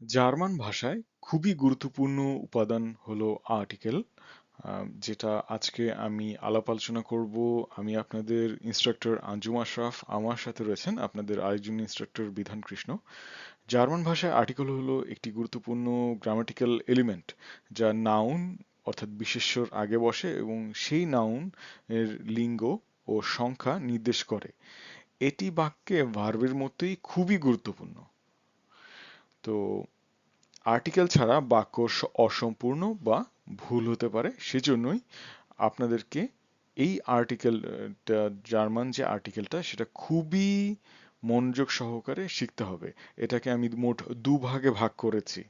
German ভাষায় খুবই গুরুত্বপূর্ণ উপাদান হলো আর্টিকেল যেটা আজকে আমি আলাপ আলোচনা করব। আমি আপনাদের ইনস্ট্রাক্টর আঞ্জুম আশরাফ, আমার সাথে রয়েছেন আপনাদের আরেকজন ইনস্ট্রাক্টর বিধান কৃষ্ণ। জার্মান ভাষায় আর্টিকেল হলো একটি গুরুত্বপূর্ণ গ্রামাটিক্যাল এলিমেন্ট যা নাউন অর্থাৎ বিশেষ্যর আগে বসে এবং সেই নাউন এর লিঙ্গ ও সংখ্যা নির্দেশ করে। এটি বাক্যে ভার্বের মতোই খুবই গুরুত্বপূর্ণ। তো আর্টিকেল ছাড়া বাক্য অসম্পূর্ণ বা ভুল হতে পারে, সেজন্যই আপনাদেরকে এই আর্টিকেলটা জার্মান যে আর্টিকেলটা সেটা খুবই মনোযোগ সহকারে শিখতে হবে। এটাকে আমি মোট দুভাগে ভাগ করেছি।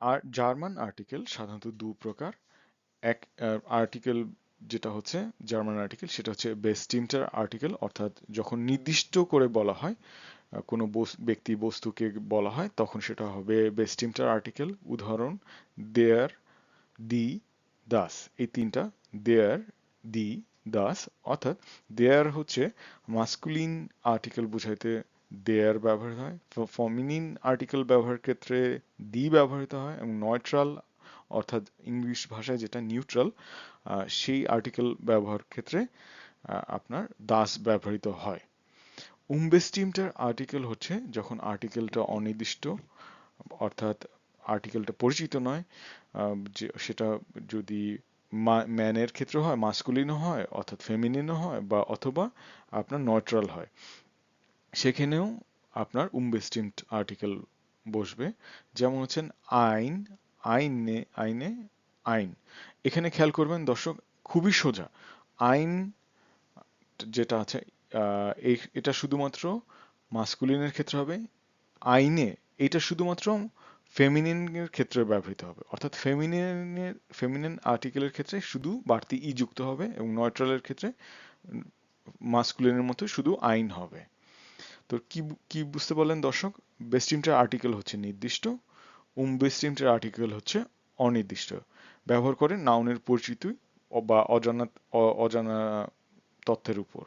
আর জার্মান আর্টিকেল সাধারণত দু প্রকার। এক আর্টিকেল যেটা হচ্ছে জার্মান আর্টিকেল সেটা হচ্ছে বেস্টিমটার আর্টিকেল অর্থাৎ যখন নির্দিষ্ট করে বলা হয় কোনো ব্যক্তি বস্তুকে বলা হয়, তখন সেটা হবে বেস্টিমটার আর্টিকেল উদাহরণ দেয়ার দি দাস এই তিনটা দেয়ার দি দাস অর্থাৎ দেয়ার হচ্ছে মাস্কুলিন আর্টিকেল বোঝাইতে দেয়ার ব্যবহৃত হয় ফমিনিন আর্টিকেল ব্যবহার ক্ষেত্রে দি ব্যবহৃত হয়, এবং নয়ট্রাল অর্থাৎ ইংলিশ ভাষায় যেটা নিউট্রাল সেই আর্টিকেল ব্যবহার ক্ষেত্রে আপনার দাস ব্যবহৃত হয়। উমবেস্টিমটার আর্টিকেল হচ্ছে যখন আর্টিকেলটা অনির্দিষ্ট, অর্থাৎ আর্টিকেলটা পরিচিত নয় যে সেটা যদি ম্যানের ক্ষেত্রে হয় মাস্কুলিনও হয়, অর্থাৎ ফেমিনিনও হয় বা অথবা আপনার নয়ট্রাল হয়, সেখানেও আপনার উমবেস্টিমড আর্টিকেল বসবে। যেমন হচ্ছেন আইন, আইনে আইনে, আইন। এখানে খেয়াল করবেন দর্শক, খুবই সোজা। আইন যেটা আছে এই- এটা শুধুমাত্র মাস্কুলিনের ক্ষেত্রে হবে, আইনে এটা শুধুমাত্র ফেমিনিনের ক্ষেত্রে ব্যবহৃত হবে। অর্থাৎ ফেমিনিনের ফেমিনিন আর্টিকেলের ক্ষেত্রে শুধু বাড়তি ই যুক্ত হবে এবং নয়ট্রালের ক্ষেত্রে মাস্কুলিনের মতো শুধু আইন হবে। তো কি কি বুঝতে পারলেন দর্শক? বেস্টিমটার আর্টিকেল হচ্ছে নির্দিষ্ট উমবেস্টিমটার আর্টিকেল হচ্ছে অনির্দিষ্ট। ব্যবহার করে নাউনের পরিচিতি বা অজানা অজানা তথ্যের উপর।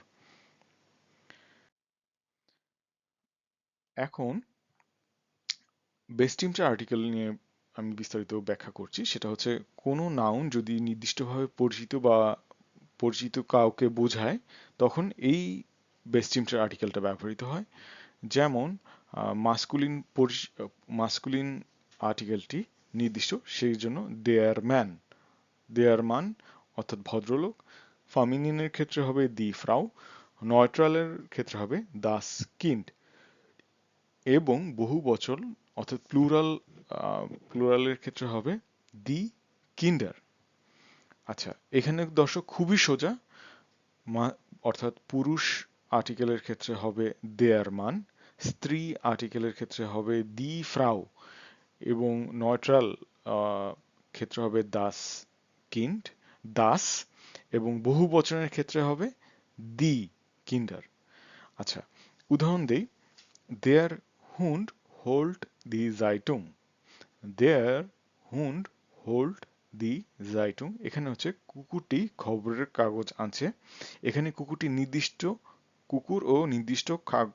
এখন বেস্টিমটার আর্টিকেল নিয়ে আমি বিস্তারিত ব্যাখ্যা করছি। সেটা হচ্ছে, কোনো নাউন যদি নির্দিষ্টভাবে পরিচিত বা পরিচিত কাউকে বোঝায়, তখন এই বেস্টিমটার আর্টিকেলটা ব্যবহৃত হয়। যেমন মাস্কুলিন মাস্কুলিন আর্টিকেলটি নির্দিষ্ট, সেই জন্য দেয়ার ম্যান দেয়ার মান অর্থাৎ ভদ্রলোক। ফামিনিনের ক্ষেত্রে হবে দি ফ্রাউ নয়ট্রালের ক্ষেত্রে হবে দাস কিন্ড এবং বহু বচন, অর্থাৎ প্লুরাল প্লুরালের ক্ষেত্রে হবে দি কিন্ডার। আচ্ছা এখানে দর্শক খুবই সোজা অর্থাৎ পুরুষ আর্টিকেলের ক্ষেত্রে হবে দেয়ার মান, স্ত্রী আর্টিকেলের ক্ষেত্রে হবে দি ফ্রাউ এবং নয়ট্রাল ক্ষেত্রে হবে দাস কিন্ড, দাস, এবং বহু বচনের ক্ষেত্রে হবে দি কিন্ডার। আচ্ছা উদাহরণ দেই, দেয়ার হুন্ড হোল্ড দি জাইটুং দেয়ার হুন্ড হোল্ড দি জাইটুং এখানে হচ্ছে কুকুরটি খবরের কাগজ আনছে। এখানে কুকুরটি নির্দিষ্ট, কুকুর ও নির্দিষ্ট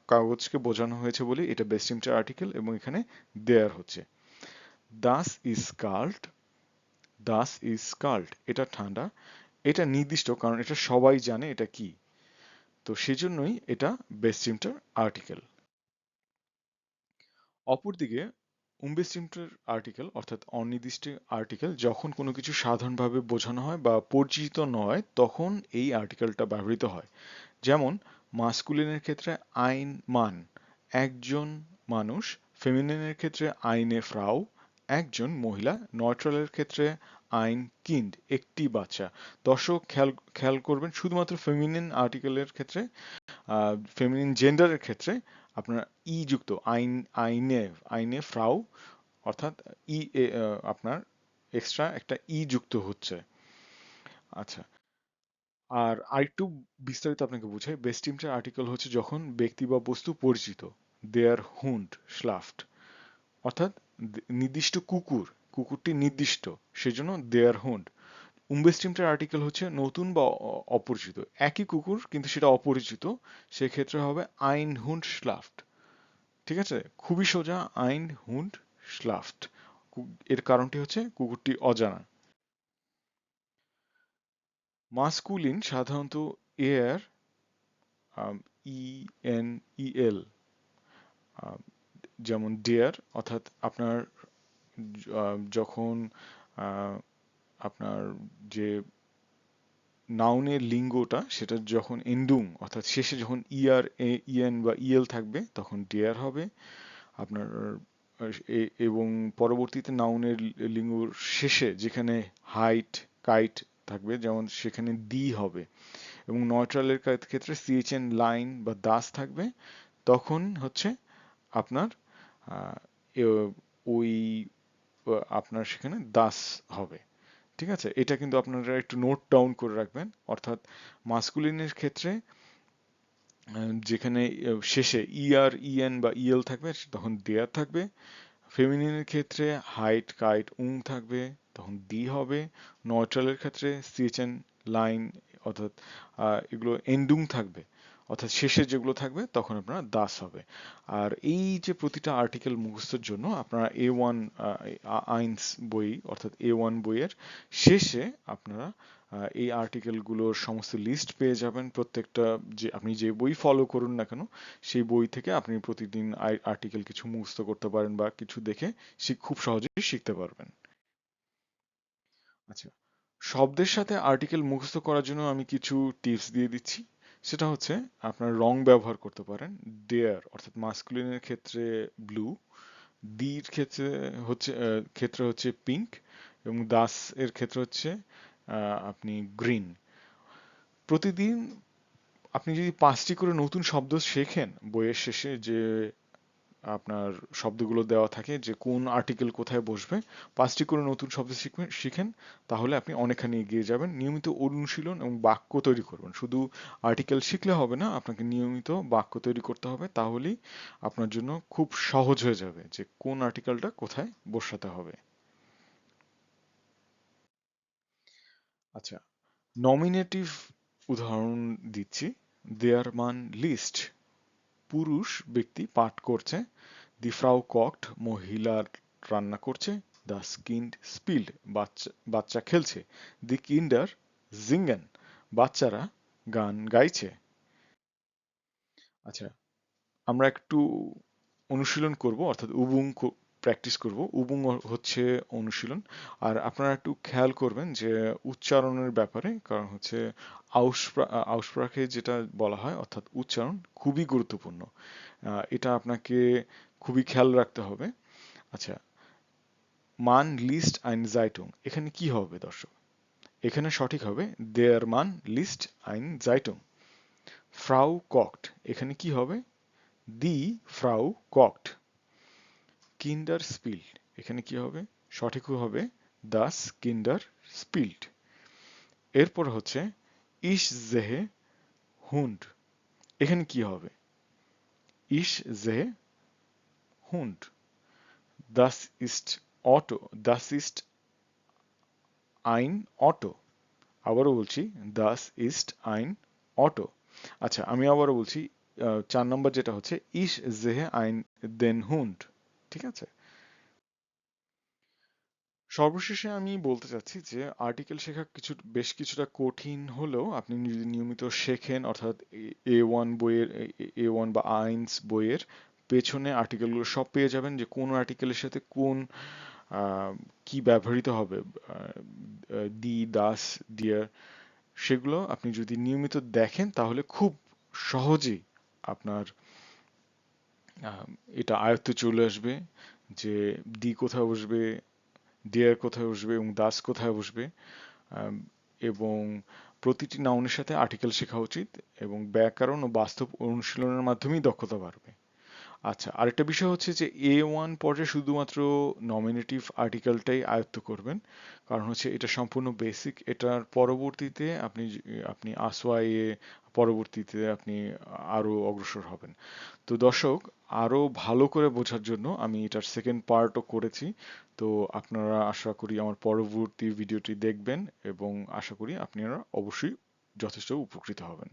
কাগজকে বোঝানো হয়েছে বলে এটা বেস্টিমচার আর্টিকেল এবং এখানে দেয়ার হচ্ছে। দাস ইজ কাল্ট দাস ইজ কাল্ট এটা ঠান্ডা। এটা নির্দিষ্ট কারণ এটা সবাই জানে এটা কি। তো সেজন্যই এটা বেস্টিমটার আর্টিকেল অপরদিকে উমবেস্টিমটার আর্টিকেল অর্থাৎ অনির্দিষ্ট আর্টিকেল যখন কোনো কিছু সাধারণভাবে বোঝানো হয় বা পরিচিত নয়, তখন এই আর্টিকেলটা ব্যবহৃত হয়। যেমন মাস্কুলিনের ক্ষেত্রে আইন মান, একজন মানুষ ফেমিনিনের ক্ষেত্রে আইনে ফ্রাউ একজন মহিলা নয়ট্রালের ক্ষেত্রে আইন কিন্ড একটি বাচ্চা। দর্শক, খেয়াল খেয়াল করবেন, শুধুমাত্র ফেমিনিন আর্টিকেলের ক্ষেত্রে ফেমিনিন জেন্ডারের ক্ষেত্রে আপনার ই যুক্ত, আইন, আইনে আইনে ফ্রাউ অর্থাৎ ই আপনার এক্সট্রা একটা ই যুক্ত হচ্ছে। আচ্ছা আর আরেকটু বিস্তারিত আপনাকে বুঝাই বেস্টিমটার আর্টিকেল হচ্ছে যখন ব্যক্তি বা বস্তু পরিচিত দেয়ার হুন্ড স্লাফট অর্থাৎ নির্দিষ্ট কুকুর, কুকুরটি নির্দিষ্ট, সেজন্য দেয়ার হুন্ড উমবেস্টিমটার আর্টিকেল হচ্ছে নতুন বা অপরিচিত। একই কুকুর, কিন্তু সেটা অপরিচিত। সেক্ষেত্রে হবে আইন হুন্ড স্লাফট ঠিক আছে? খুবই সোজা আইন হুন্ড স্লাফট এর কারণটি হচ্ছে কুকুরটি অজানা। মাস্কুলিন সাধারণত এয়ার ই এন ই এল যেমন ডেয়ার অর্থাৎ আপনার যখন আপনার যে নাউনের লিঙ্গটা, সেটা যখন এন্ডুং অর্থাৎ শেষে যখন ইআর ইএন বা ইএল থাকবে, তখন ডেয়ার হবে। আপনার, এ- এবং পরবর্তীতে নাউনের লিঙ্গ শেষে যেখানে হাইট কাইট থাকবে, যেমন সেখানে ডি হবে। এবং নয়ট্রালের ক্ষেত্রে সিএইচএন লাইন বা দাস থাকবে, তখন হচ্ছে আপনার ওই, আপনার সেখানে দাস হবে। ঠিক আছে? এটা কিন্তু আপনারা একটু নোট ডাউন করে রাখবেন। অর্থাৎ মাস্কুলিনের ক্ষেত্রে যেখানে শেষে ইআর ইএন বা ইএল থাকবে, তখন দেয়ার থাকবে। ফেমিনিনের ক্ষেত্রে হাইট কাইট উং থাকবে, তখন দি হবে। নয়ট্রালের ক্ষেত্রে সিএচএন লাইন অর্থাৎ এগুলো এন্ডুং থাকবে। অর্থাৎ শেষে যেগুলো থাকবে, তখন আপনার দাস হবে। আর এই যে প্রতিটা আর্টিকেল মুখস্থের জন্য আপনারা এ ওয়ান আইনস বই, অর্থাৎ এ ওয়ান বইয়ের শেষে আপনারা এই আর্টিকেলগুলোর সমস্ত লিস্ট পেয়ে যাবেন। প্রত্যেকটা যে, আপনি যে বই ফলো করুন না কেন, সেই বই থেকে আপনি প্রতিদিন আর্টিকেল কিছু মুখস্থ করতে পারেন বা কিছু দেখে খুব সহজেই শিখতে পারবেন। আচ্ছা শব্দের সাথে আর্টিকেল মুখস্থ করার জন্য আমি কিছু টিপস দিয়ে দিচ্ছি। সেটা হচ্ছে আপনার রং ব্যবহার করতে পারেন, দেয়ার অর্থাৎ মাস্কুলিনের ক্ষেত্রে ব্লু দির ক্ষেত্রে হচ্ছে ক্ষেত্রে হচ্ছে পিঙ্ক এবং দাস এর ক্ষেত্রে হচ্ছে আপনি গ্রিন প্রতিদিন আপনি যদি পাঁচটি করে নতুন শব্দ শেখেন, বইয়ের শেষে যে আপনার শব্দগুলো দেওয়া থাকে যে কোন আর্টিকেল কোথায় বসবে, পাঁচটি করে নতুন শব্দ শিখবেন, শিখেন, তাহলে আপনি অনেকখানি এগিয়ে যাবেন। নিয়মিত অনুশীলন এবং বাক্য তৈরি করবেন। শুধু আর্টিকেল শিখলে হবে না, আপনাকে নিয়মিত বাক্য তৈরি করতে হবে, তাহলেই আপনার জন্য খুব সহজ হয়ে যাবে যে কোন আর্টিকেলটা কোথায় বসাতে হবে। আচ্ছা নমিনেটিভ উদাহরণ দিচ্ছি। দেয়ার মান লিস্ট পুরুষ ব্যক্তি পাঠ করছে, দি ফ্রাউ কক্ট মহিলার রান্না করছে দ্য স্কিন্ড স্পিল্ড, বাচ্চা বাচ্চা খেলছে, দি কিন্ডার জিঙ্গেন, বাচ্চারা গান গাইছে। আচ্ছা আমরা একটু অনুশীলন করব, অর্থাৎ উবুং প্র্যাকটিস করব। উবুং হচ্ছে অনুশীলন। আর আপনারা একটু খেয়াল করবেন যে উচ্চারণের ব্যাপারে, কারণ হচ্ছে আউসপ্রাকে যেটা বলা হয়, অর্থাৎ উচ্চারণ খুবই গুরুত্বপূর্ণ। এটা আপনাকে খুবই খেয়াল রাখতে হবে। আচ্ছা মান লিস্ট আইন জাইটুং। এখানে কি হবে দর্শক? এখানে সঠিক হবে, দেয়ার মান লিস্ট আইন জাইটুং। ফ্রাউ কক্ট এখানে কি হবে? দি ফ্রাউ কক্ট কিন্ডার স্পিল্ড এখানে কি হবে? সঠিক হবে দাস কিন্ডার স্পিল্ড এরপর হচ্ছে ইস জেহে হুন্ড এখানে কি হবে? ইস জেহে হুন্ড দাস ইস্ট অটো দাস ইস্ট আইন অটো আবারও বলছি দাস ইস্ট আইন অটো আচ্ছা আমি আবারও বলছি চার নম্বর যেটা হচ্ছে ইস জেহে আইন দেন হুন্ড ঠিক আছে? সর্বশেষে আমি বলতে চাচ্ছি যে আর্টিকেল শেখা কিছু, বেশ কিছুটা কঠিন হলেও আপনি যদি নিয়মিত শেখেন, অর্থাৎ এ ওয়ান বইয়ের, এ ওয়ান বা আইনস বইয়ের পেছনে আর্টিকেলগুলো সব পেয়ে যাবেন যে, কোন আর্টিকেলের সাথে কোন কি ব্যবহৃত হবে দি, দাস ডিয়ার সেগুলো আপনি যদি নিয়মিত দেখেন, তাহলে খুব সহজেই আপনার এটা আয়ত্তে চলে আসবে যে দি কোথায় বসবে ডিয়ার কোথায় বসবে এবং দাস কোথায় বসবে এবং প্রতিটি নাউনের সাথে আর্টিকেল শেখা উচিত এবং ব্যাকরণ ও বাস্তব অনুশীলনের মাধ্যমেই দক্ষতা বাড়বে। আচ্ছা আরেকটা বিষয় হচ্ছে যে এ ওয়ান পর্যায়ে শুধুমাত্র নমিনেটিভ আর্টিকেলটাই আয়ত্ত করবেন, কারণ হচ্ছে এটা সম্পূর্ণ বেসিক এটার পরবর্তীতে আপনি আপনি আসওয়াইয়ে পরবর্তীতে আপনি আরও অগ্রসর হবেন। তো দর্শক, আরও ভালো করে বোঝার জন্য আমি এটার সেকেন্ড পার্টও করেছি। তো আপনারা আশা করি আমার পরবর্তী ভিডিওটি দেখবেন এবং আশা করি আপনারা অবশ্যই যথেষ্ট উপকৃত হবেন।